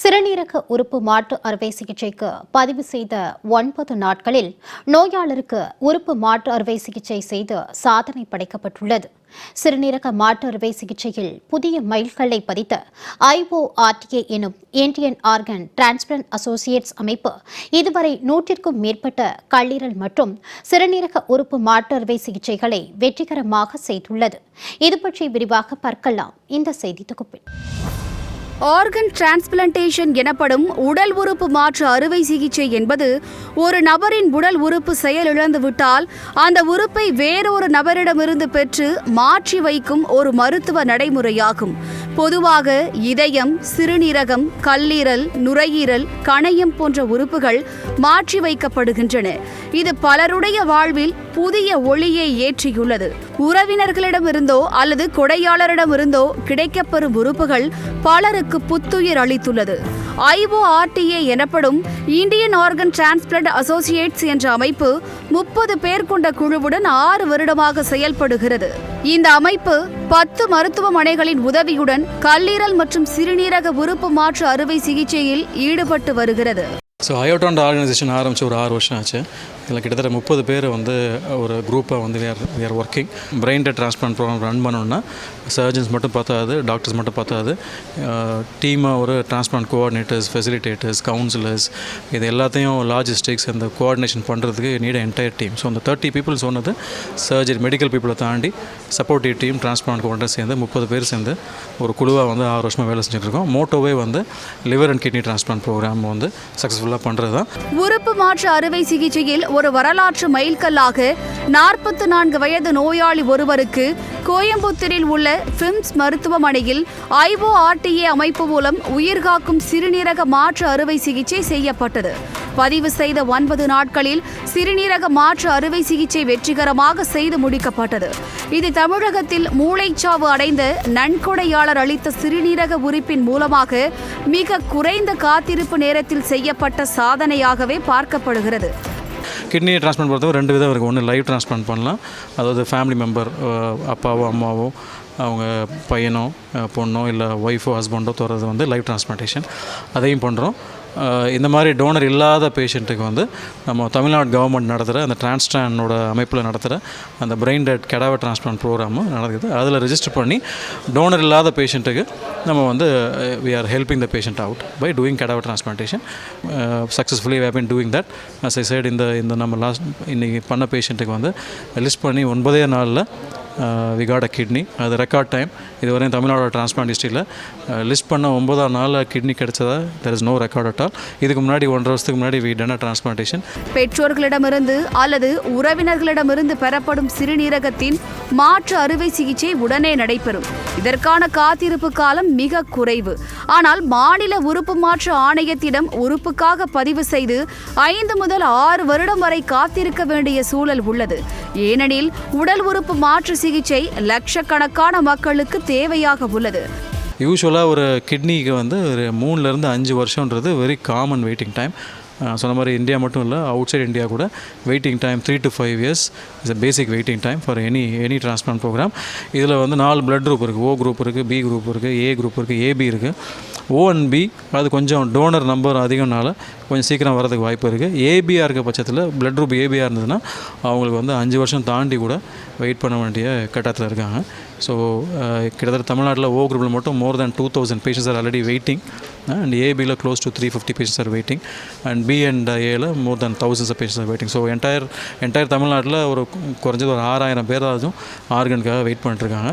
சிறுநீரக உறுப்பு மாற்று அறுவை சிகிச்சைக்கு பதிவு செய்த ஒன்பது நாட்களில் நோயாளருக்கு உறுப்பு மாற்று அறுவை சிகிச்சை செய்து சாதனை படைக்கப்பட்டுள்ளது. சிறுநீரக மாற்று அறுவை சிகிச்சையில் புதிய மைல்கல்லை பதித்த ஐஓஆர்டிஏ எனும் இந்தியன் ஆர்கன் டிரான்ஸ்பிளண்ட் அசோசியேட்ஸ் அமைப்பு இதுவரை நூற்றிற்கும் மேற்பட்ட கல்லீரல் மற்றும் சிறுநீரக உறுப்பு மாற்று அறுவை சிகிச்சைகளை வெற்றிகரமாக செய்துள்ளது. இது பற்றி விரிவாக பார்க்கலாம். இந்த செய்தி தொகுப்பில். ஆர்கன் டிரான்ஸ்பிளான்டேஷன் எனப்படும் உடல் உறுப்பு மாற்று அறுவை சிகிச்சை என்பது ஒரு நபரின் உடல் உறுப்பு செயலிழந்துவிட்டால் அந்த உறுப்பை வேறொரு நபரிடமிருந்து பெற்று மாற்றி வைக்கும் ஒரு மருத்துவ நடைமுறையாகும். பொதுவாக இதயம் சிறுநீரகம் கல்லீரல் நுரையீரல் கணையம் போன்ற உறுப்புகள் மாற்றி வைக்கப்படுகின்றன. இது பலருடைய வாழ்வில் புதிய ஒளியை ஏற்றியுள்ளது. உறவினர்களிடமிருந்தோ அல்லது கொடையாளரிடமிருந்தோ கிடைக்கப்பெறும் உறுப்புகள் பலருக்கு புத்துயிர் அளித்துள்ளது. ஐஓஆர்டிஏ எனப்படும் இந்தியன் ஆர்கன் டிரான்ஸ்பிளண்ட் அசோசியேட்ஸ் என்ற அமைப்பு முப்பது பேர் கொண்ட குழுவுடன் ஆறு வருடமாக செயல்படுகிறது. இந்த அமைப்பு பத்து மருத்துவமனைகளின் உதவியுடன் கல்லீரல் மற்றும் சிறுநீரக உறுப்பு மாற்று அறுவை சிகிச்சையில் ஈடுபட்டு வருகிறது. ஸோ அயோட்டாண்ட் ஆர்கனைசேஷன் ஆரம்பித்து ஒரு ஆறு வருஷம் ஆச்சு. இதில் கிட்டத்தட்ட முப்பது பேர் வந்து ஒரு குரூப்பாக வந்து where working brain dead transplant program run பண்ணணும்னா சர்ஜன்ஸ் மட்டும் பார்த்தாது டாக்டர்ஸ் மட்டும் பார்த்தாது டீமாக ஒரு டிரான்ஸ்பிளான்ட் கோஆர்டினேட்டர்ஸ் ஃபெசிலிட்டேட்டர்ஸ் கவுன்சிலர்ஸ் இது எல்லாத்தையும் லாஜிஸ்டிக்ஸ் இந்த கோஆர்டினேஷன் பண்ணுறதுக்கு நீட் என்டையர் டீம் ஸோ அந்த தேர்ட்டி பீப்புள் சொன்னது சர்ஜரி மெடிக்கல் பீப்புளை தாண்டி சப்போர்ட்டிவ் டீம் டிரான்ஸ்பிளான்ட் கோஆர்டினேட்டர் சேர்ந்து முப்பது பேர் சேர்ந்து ஒரு குழுவாக வந்து ஆறு வருஷமாக வேலை செஞ்சுருக்கோம் இருக்கோம். மோட்டோவே வந்து liver and kidney transplant program வந்து சக்ஸஸ்ஃபுல்லாக பண்ணுறது தான் உறுப்பு மாற்று அறுவை சிகிச்சையில் ஒரு வரலாற்று மைல்கல்லாக நாற்பத்து நான்கு வயது நோயாளி ஒருவருக்கு கோயம்புத்தூரில் உள்ள பிம்ஸ் மருத்துவமனையில் ஐஓஆர்டிஏ அமைப்பு மூலம் உயிர்காக்கும் சிறுநீரக மாற்று அறுவை சிகிச்சை செய்யப்பட்டது. பதிவு செய்த ஒன்பது நாட்களில் சிறுநீரக மாற்று அறுவை சிகிச்சை வெற்றிகரமாக செய்து முடிக்கப்பட்டது. இது தமிழகத்தில் மூளைச்சாவு அடைந்த நன்கொடையாளர் அளித்த சிறுநீரக உறுப்பின் மூலமாக மிக குறைந்த காத்திருப்பு நேரத்தில் செய்யப்பட்ட சாதனையாகவே பார்க்கப்படுகிறது. கிட்னி டிரான்ஸ்பிளான்ட் பொறுத்தவரை ரெண்டு விதம் இருக்குது ஒன்று லைவ் டிரான்ஸ்பிளான்ட் பண்ணலாம். அதாவது ஃபேமிலி மெம்பர் அப்பாவோ அம்மாவோ அவங்க பையனோ பொண்ணோ இல்லை ஒய்ஃபோ ஹஸ்பண்டோ தோறது வந்து லைவ் டிரான்ஸ்பிளான்டேஷன் அதையும் பண்ணுறோம் இந்த மாதிரி டோனர் இல்லாத பேஷண்ட்டுக்கு வந்து நம்ம தமிழ்நாடு கவர்மெண்ட் நடத்துகிற அந்த டிரான்ஸ்டானோட அமைப்பில் நடத்துகிற அந்த பிரெயின் டெட் கெடாவ டிரான்ஸ்பிளான்ட் ப்ரோக்ராமும் நடக்குது. அதில் ரிஜிஸ்டர் பண்ணி டோனர் இல்லாத பேஷண்ட்டுக்கு நம்ம வந்து we are helping the patient out by doing cadaver transplantation successfully we been doing that as I said இந்த இந்த நம்ம லாஸ்ட் இன்றைக்கி பண்ண பேஷண்ட்டுக்கு வந்து லிஸ்ட் பண்ணி ஒன்பதே நாளில் வி காட் அ கிட்னி அது ரெக்கார்ட் டைம் இதுவரையும் தமிழ்நாடு டிரான்ஸ்பிளான்ட் ஹிஸ்ட்ரியில் லிஸ்ட் பண்ண ஒன்பதாம் நாளில் கிட்னி கிடைச்சதா? There is no record at all இதுக்கு முன்னாடி ஒன்றரை வருஷத்துக்கு முன்னாடி வி டன் டிரான்ஸ்பிளான்டேஷன் பெற்றோர்களிடமிருந்து அல்லது உறவினர்களிடமிருந்து பெறப்படும் சிறுநீரகத்தின் மாற்று அறுவை சிகிச்சை உடனே நடைபெறும். இதற்கான காத்திருப்பு காலம் மிக குறைவு. ஆனால் மாநில உறுப்பு மாற்று ஆணையத்திடம் உறுப்புக்காக பதிவு செய்து ஐந்து முதல் ஆறு வருடம் வரை காத்திருக்க வேண்டிய சூழல் உள்ளது. ஏனெனில் உடல் உறுப்பு மாற்று சிகிச்சை லட்சக்கணக்கான மக்களுக்கு தேவையாக உள்ளது. யூஸ்வலாக ஒரு கிட்னிக்கு வந்து ஒரு மூணுலேருந்து அஞ்சு வருஷன்றது வெரி காமன் வெயிட்டிங் டைம் சொன்ன மாதிரி இந்தியா மட்டும் இல்லை அவுட் சைட் இந்தியா கூட waiting time three to five years is a basic waiting time for any any transplant program இதில் வந்து நாலு பிளட் குரூப் இருக்குது ஓ குரூப் இருக்குது பி குரூப் இருக்குது ஏ குரூப் இருக்குது ஏபி இருக்குது ஓ அண்ட் பி அது கொஞ்சம் டோனர் நம்பர் அதிகம்னால கொஞ்சம் சீக்கிரம் வரதுக்கு வாய்ப்பு இருக்குது ஏபியாக இருக்க பட்சத்தில் பிளட் குரூப் ஏபியாக இருந்ததுன்னா அவங்களுக்கு வந்து அஞ்சு வருஷம் தாண்டி கூட வெயிட் பண்ண வேண்டிய கட்டத்தில் இருக்காங்க. ஸோ கிட்டத்தட்ட தமிழ்நாட்டில் ஓ குரூப்பில் மட்டும் more than two thousand patients are already waiting and ஏபியில் close to three fifty patients are waiting and B and ஏல more than thousands of patients are waiting so entire entire தமிழ்நாட்டில் ஒரு குறைஞ்சது ஒரு ஆறாயிரம் பேராச்சும் ஆர்கனுக்காக வெயிட் பண்ணிட்டுருக்காங்க.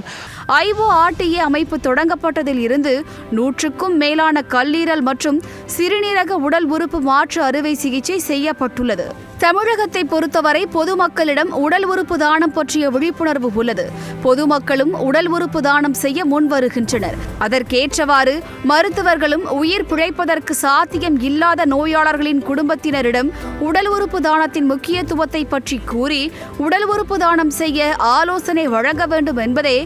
ஐஓஆர்டிஏ அமைப்பு தொடங்கப்பட்டதில் இருந்து நூற்றுக்கும் மேலான கல்லீரல் மற்றும் சிறுநீரக உடல் உறுப்பு மாற்று அறுவை சிகிச்சை செய்யப்பட்டுள்ளது. தமிழகத்தை பொறுத்தவரை பொதுமக்களிடம் உடல் உறுப்பு தானம் பற்றிய விழிப்புணர்வு உள்ளது. பொதுமக்களும் உடல் உறுப்பு தானம் செய்ய முன் வருகின்றனர் அதற்கேற்றவாறு மருத்துவர்களும் உயிர் பிழைப்பதற்கு சாத்தியம் இல்லாத நோயாளர்களின் குடும்பத்தினரிடம் உடல் உறுப்பு தானத்தின் முக்கியத்துவத்தை பற்றி கூறி உடல் உறுப்பு தானம் செய்ய ஆலோசனை வழங்க வேண்டும் என்பதே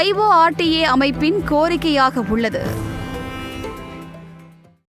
ஐஓஆர்டிஏ அமைப்பின் கோரிக்கையாக உள்ளது.